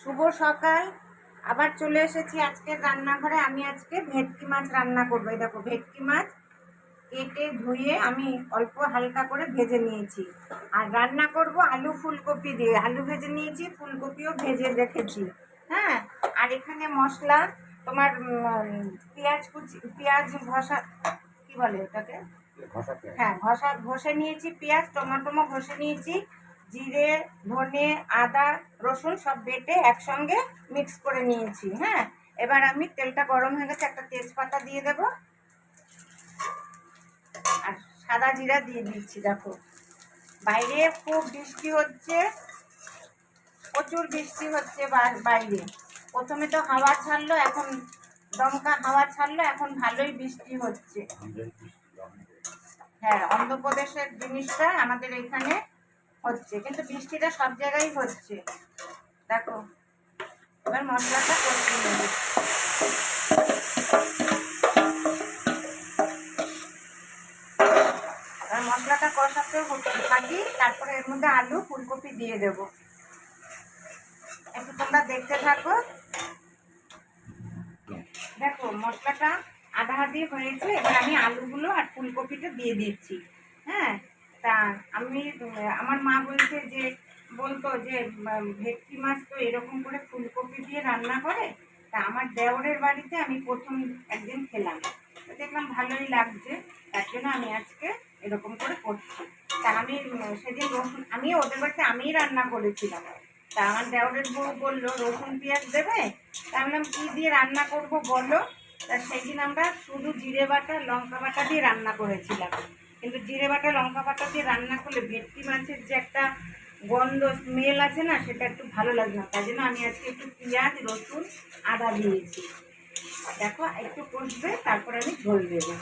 শুভ সকাল। আবার চলে এসেছি আজকে রান্নাঘরে। আমি আজকে ভেটকি মাছ রান্না করব। এই দেখো ভেটকি মাছ কেটে ধুয়ে আমি অল্প হালকা করে ভেজে নিয়েছি। আর রান্না করব আলু ফুলকপি দিয়ে। আলু ভেজে নিয়েছি ফুলকপিও ভেজে রেখেছি। হ্যাঁ? আর এখানে মশলা তোমার পেঁয়াজ কুচি পেঁয়াজ ঘষা কি বলে ওটাকে হ্যাঁ ঘষা ঘষে নিয়েছি পেঁয়াজ টমেটোমো ঘষে নিয়েছি। জিরে ধনে আদা রসুন সব বেটে একসঙ্গে মিক্স করে নিয়েছি হ্যাঁ? এবার আমি তেলটা গরম হয়ে গেছে একটা তেজপাতা দিয়ে দেব। আর সাদা জিরা দিয়ে দিচ্ছি দেখো। বাইরে খুব বৃষ্টি হচ্ছে প্রচুর বৃষ্টি হচ্ছে বাইরে। প্রথমে তো হাওয়া ছাড়লো এখন দমকা হাওয়া ছাড়লো এখন ভালোই বৃষ্টি হচ্ছে। হ্যাঁ অন্ধ্রপ্রদেশের জিনিসটা আমাদের এখানে হচ্ছে, কিন্তু বৃষ্টিটা সব জায়গায় হচ্ছে। দেখো, এবার মশলাটা কষিয়ে এবার মশলাটা কষাতে হতে থাকি, তারপরে এর মধ্যে আলু, ফুলকপি দিয়ে দেব। একটু তোমরা দেখতে থাকো। দেখো, মশলাটা আধা আধি হয়েছে, এবার আমি আলুগুলো আর ফুলকপিটা দিয়ে দিচ্ছি। হ্যাঁ তা আমি, আমার মা বলছে যে, বলতো যে ভেটকি মাছ তো এরকম করে ফুলকপি দিয়ে রান্না করে, তা আমার দেওরের বাড়িতে আমি প্রথম একদিন খেলাম। দেখলাম ভালোই লাগছে, তার জন্য আমি আজকে এরকম করে করছি। তা আমি সেদিন রসুন, আমি ওদের বাড়িতে আমিই রান্না করেছিলাম। তা আমার দেওরের বউ বলল, রসুন পেঁয়াজ দেবে? তা আমি কী দিয়ে রান্না করব বলো? তা সেদিন আমরা শুধু জিরে বাটা, লঙ্কা বাটা দিয়ে রান্না করেছিলাম। কিন্তু জিরে বাটা লঙ্কা বাটা দিয়ে রান্না করলে ভেটকি মাছের যে একটা গন্ধ স্মেল আছে না সেটা একটু ভালো লাগে না। তাই জন্য আমি আজকে একটু পেঁয়াজ রসুন আদা দিয়েছি। দেখো একটু কষবে তারপরে আমি ঝোল দেবো।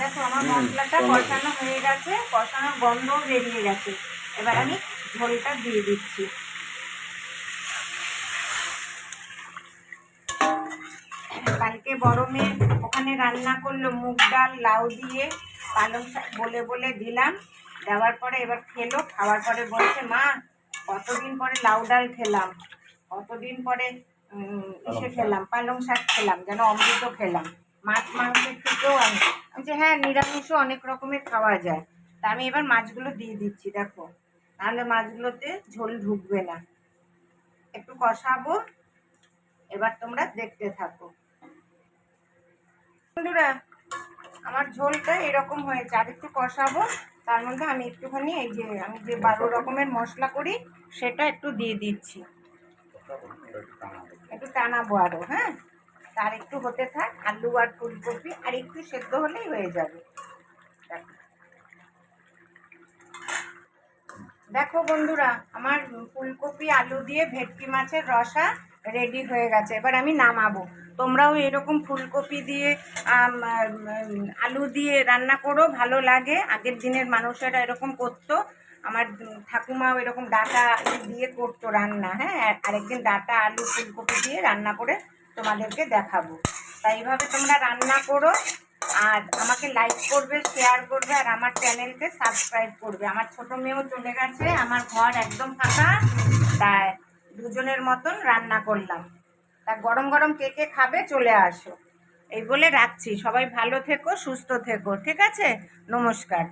দেখো আমার মশলাটা কষানো হয়ে গেছে কষানোর গন্ধও বেরিয়ে গেছে। এবার আমি ঝোলটা দিয়ে দিচ্ছি। কালকে গরমে ওখানে রান্না করল মুগ ডাল লাউ দিয়ে পালং শাক বলে বলে দিলাম। দেওয়ার পরে এবার খেলো খাওয়ার পরে বলছে মা কতদিন পরে লাউ ডাল খেলাম? কতদিন পরে ইসে খেলাম পালং শাক খেলাম যেন অমৃত খেলাম। মাছ মাংসের থেকেও আমি আমি বলছি, হ্যাঁ নিরামিষও অনেক রকমের খাওয়া যায়। তা আমি এবার মাছগুলো দিয়ে দিচ্ছি দেখো। নাহলে মাছগুলোতে ঝোল ঢুকবে না। একটু কষাবো এবার তোমরা দেখতে থাকো। বন্ধুরা, আমার ঝোলটা এরকম হয়েছে। আর একটু কষাবো, তার মধ্যে আমি একটুখানি এই যে, আমি যে বারো রকমের মশলা করি, সেটা একটু দিয়ে দিচ্ছি। একটু টানাবো আরও হ্যাঁ? তার একটু হতে থাক, আলু আর ফুলকপি, আর একটু সেদ্ধ হলেই হয়ে যাবে। দেখো। দেখো বন্ধুরা, আমার ফুলকপি, আলু দিয়ে ভেটকি মাছের রসা রেডি হয়ে গেছে। এবার আমি নামাবো। তোমরাও এরকম ফুলকপি দিয়ে আলু দিয়ে রান্না করো, ভালো লাগে। আগের দিনের মানুষেরা এরকম করতো। আমার ঠাকুমাও এরকম ডাটা দিয়ে করতো রান্না হ্যাঁ? আরেকদিন ডাটা আলু ফুলকপি দিয়ে রান্না করে তোমাদেরকে দেখাবো। তাই এইভাবে তোমরা রান্না করো আর আমাকে লাইক করবে শেয়ার করবে আর আমার চ্যানেলকে সাবস্ক্রাইব করবে। আমার ছোট মেয়েও চলে গেছে, আমার ঘর একদম ফাঁকা। তাই দুজনের মতন রান্না করলাম। তা গরম গরম কে কে খাবে চলে আসো। এই বলে রাখছি। সবাই ভালো থেকো, সুস্থ থেকো, ঠিক আছে? নমস্কার।